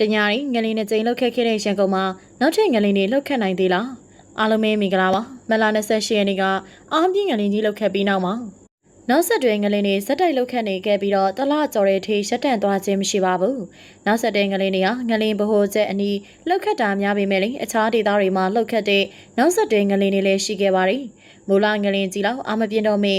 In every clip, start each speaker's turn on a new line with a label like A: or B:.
A: တညာရီငလင်းနဲ့ကြိမ်လောက်ခက်ခဲ့တဲ့ရန်ကုန်မှာနောက်ထပ်ငလင်းတွေလောက်ခတ်နိုင်သေးလားအားလုံးပဲမင်္ဂလာပါမလာ28ရက်နေ့ကအားပြင်းငလင်းကြီးလောက်ခတ်ပြီးနောက်မှာနောက်ဆက်တွဲငလင်းတွေဇက်တိုက်လောက်ခတ်နေခဲ့ပြီးတော့တလကြော်တဲ့အထိရှက်တန့်သွားခြင်းမရှိပါဘူးနောက်ဆက်တွဲငလင်းတွေဟာငလင်းဘဟိုချက်အနီးလောက်ခတ်တာများပေမဲ့လည်းအခြားဒေသတွေမှာလောက်ခတ်တဲ့နောက်ဆက်တွဲငလင်းတွေလည်းရှိခဲ့ပါတယ်မူလငလင်းကြီးလောက်အာမပြင်းတော့မေ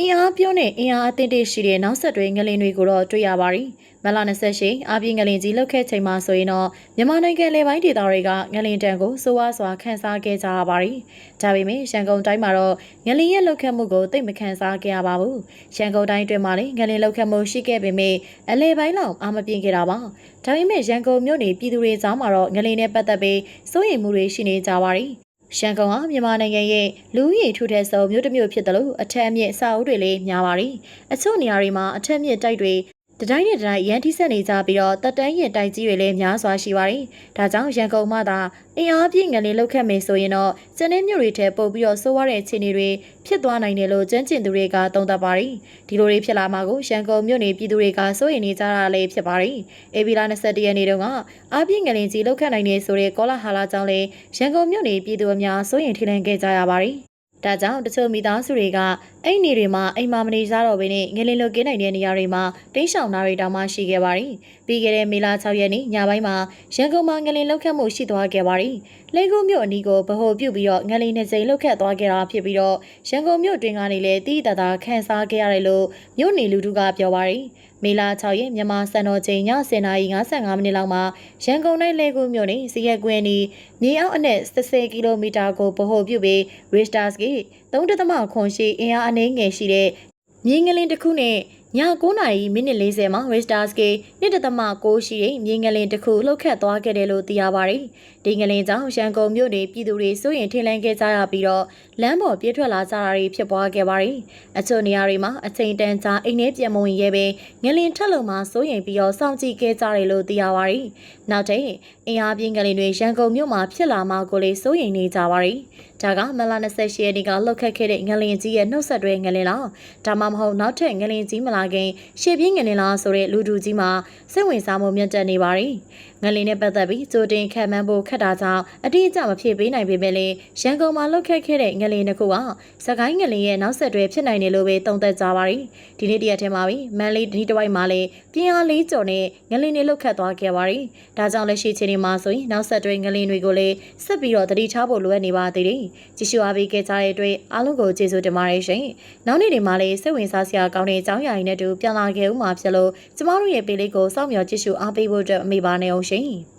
A: အင်အားပြုံးနဲ့အင်အားအသင့်တရှိတဲ့နောက်ဆက်တွဲငလင်းတွေကိုတော့တွေ့ရပါတယ်။မလ28အာပြင်းငလင်းကြီးလောက်ခဲ့ချိန်မှာဆိုရင်တော့မြန်မာနိုင်ငံလေပိုင်းဒေသတွေကငလင်းတန်ကိုစိုးဝါးစွာခန်းစားခဲ့ကြရပါတယ်။ဒါပေမဲ့ရန်ကုန်တိုင်းမှာတော့ငလင်းရဲ့လောက်ခတ်မှုကိုသိမခန်းစားခဲ့ရပါဘူး။ရန်ကုန်တိုင်းအတွင်းမှာလည်းငလင်းလောက်ခတ်မှုရှိခဲ့ပေမဲ့အလဲပိုင်းလောက်အာမပြင်းခဲ့တာပါ။ဒါပေမဲ့ရန်ကုန်မြို့နေပြည်သူတွေကြားမှာတော့ငလင်းနဲ့ပတ်သက်ပြီးစိုးရိမ်မှုတွေရှိနေကြပါတယ်။ ရှမ်းကုန်ဟာမြန်မာနိုင်ငံရဲ့လူဦးရေထူထပ်ဆုံးမြို့တစ်မြို့ဖြစ်တယ်လို့အထက်အမြင့်အဆောက်အဦတွေလည်းများပါတယ်။အချို့နေရာတွေမှာအထက်မြင့်တိုက်တွေ တတိုင်းနဲ့တတိုင်းရန်ထိဆက်နေကြပြီးတော့တက်တန်းရင်တိုက်ကြီးတွေလည်းများစွာရှိပါတယ်။ဒါကြောင့်ရန်ကုန်မှသာအင်အားပြည့်ငလင်းလောက်ခတ်မယ်ဆိုရင်တော့ကျန်တဲ့မြို့တွေထက်ပိုပြီးတော့ဆိုးဝါးတဲ့အခြေအနေတွေဖြစ်သွားနိုင်တယ်လို့ကျန်းကျင်သူတွေကသုံးသပ်ပါတယ်။ဒီလိုတွေဖြစ်လာမှာကိုရန်ကုန်မြို့နေပြည်သူတွေကစိုးရိမ်နေကြတာလည်းဖြစ်ပါတယ်။အေဗီလာ21ရက်နေ့တုန်းကအားပြည့်ငလင်းကြီးလောက်ခတ်နိုင်နေဆိုတဲ့ကောလာဟာလာကြောင့်လည်းရန်ကုန်မြို့နေပြည်သူအများစိုးရိမ်ထိတ်လန့်ခဲ့ကြရပါတယ်။ဒါကြောင့်တချို့မိသားစုတွေက အဲ့နေတွေမှာအိမ်မမနေကြတော့ဘဲနဲ့ငလင်းလုတ်ကင်းနိုင်တဲ့နေရာတွေမှာတိန့်ရှောင်တာတွေတောင်မှရှိခဲ့ပါတယ်။ပြီးခဲ့တဲ့မေလ6ရက်နေ့ညပိုင်းမှာရန်ကုန်မှာငလင်းလုတ်ခတ်မှုရှိသွားခဲ့ပါတယ်။လေကူးမြို့အနီးကိုဗဟိုပြုတ်ပြီးတော့ငလင်းနဲ့စိန်လုတ်ခတ်သွားခဲ့တာဖြစ်ပြီးတော့ရန်ကုန်မြို့တွင်းကနေလည်းတီးတတာခန်းစားခဲ့ရတယ်လို့မြို့နေလူထုကပြောပါတယ်။မေလ6ရက်မြန်မာစံတော်ချိန်ည10:55မိနစ်လောက်မှာရန်ကုန်တိုင်းလေကူးမြို့နယ်စီရက်ကွင်းနီမြေအောက်အနက်30ကီလိုမီတာကိုဗဟိုပြုပြီး Richter scale 3.9ခွန်ရှိအင်အားအနည်းငယ်ရှိတဲ့မြင်းငလင်းတစ်ခုနဲ့ည9နာရီမိနစ်40မှာ Richter scale 1.6ရှိတဲ့မြင်းငလင်းတစ်ခုလှုပ်ခတ်သွားခဲ့တယ်လို့သိရပါတယ်။ဒီငလင်းကြောင့်ရန်ကုန်မြို့နေပြည်သူတွေစိုးရင်ထင်လန့်ခဲ့ကြရပြီးတော့လမ်းပေါ်ပြေးထွက်လာကြတာတွေဖြစ်ပွားခဲ့ပါတယ်။အချို့နေရာတွေမှာအချိန်တန်ကြာအိမ်ထဲပြန်မဝင်ရဲပဲငလင်းထက်လုံမှာစိုးရင်ပြီးတော့စောင့်ကြည့်ခဲ့ကြတယ်လို့သိရပါတယ်။နောက်တဲ့အင်အားပြင်းငလင်းတွေရန်ကုန်မြို့မှာဖြစ်လာမှာကိုလည်းစိုးရင်နေကြပါတယ်။ဒါကမလ28ရက်နေ့ကလှုပ်ခတ်ခဲ့တဲ့ငလင်ကြီးရဲ့နှုတ်ဆက်တွဲငလင်လားဒါမှမဟုတ်နောက်ထပ်ငလင်ကြီးမလာခင်ရှေ့ပြင်းငလင်လားဆိုတဲ့လူတူကြီးမှာစိတ်ဝင်စားမှုမြင့်တက်နေပါတယ် ငလင်နဲ့ပတ်သက်ပြီးကြိုတင်ခံမှန်းဖို့ခက်တာကြောင့်အတိအကျမဖြစ်ပေးနိုင်ပေမဲ့လည်းရန်ကုန်မှာလှုပ်ခတ်ခဲ့တဲ့ငလင်တစ်ခုကစကိုင်းငလင်ရဲ့နောက်ဆက်တွဲဖြစ်နိုင်တယ်လို့ပဲသုံးသပ်ကြပါတယ်ဒီနေ့တရက်ထဲမှာပဲမန်လေးဒီတစ်ဝိုက်မှာလည်းပြင်းအားလေးကျော်နဲ့ငလင်တွေလှုပ်ခတ်သွားခဲ့ပါတယ်ဒါကြောင့်လက်ရှိချိန်မှာဆိုရင်နောက်ဆက်တွဲငလင်တွေကိုလည်းဆက်ပြီးတော့တတိထားဖို့လိုအပ်နေပါသေးတယ်ကြည့်ရှုအားပေးခဲ့ကြတဲ့အတွက်အားလုံးကိုကျေးဇူးတင်ပါတယ်ရှင်။နောက်နေ့တွေမှာလည်းစိတ်ဝင်စားစရာကောင်းတဲ့အကြောင်းအရာတွေနဲ့တူပြန်လာခဲ့ဦးမှာဖြစ်လို့ကျမတို့ရဲ့ပေးလေးကိုစောင့်မျှော်ကြည့်ရှုအားပေးဖို့အတွက်အမေပါနေအောင်ရှင်။ shame.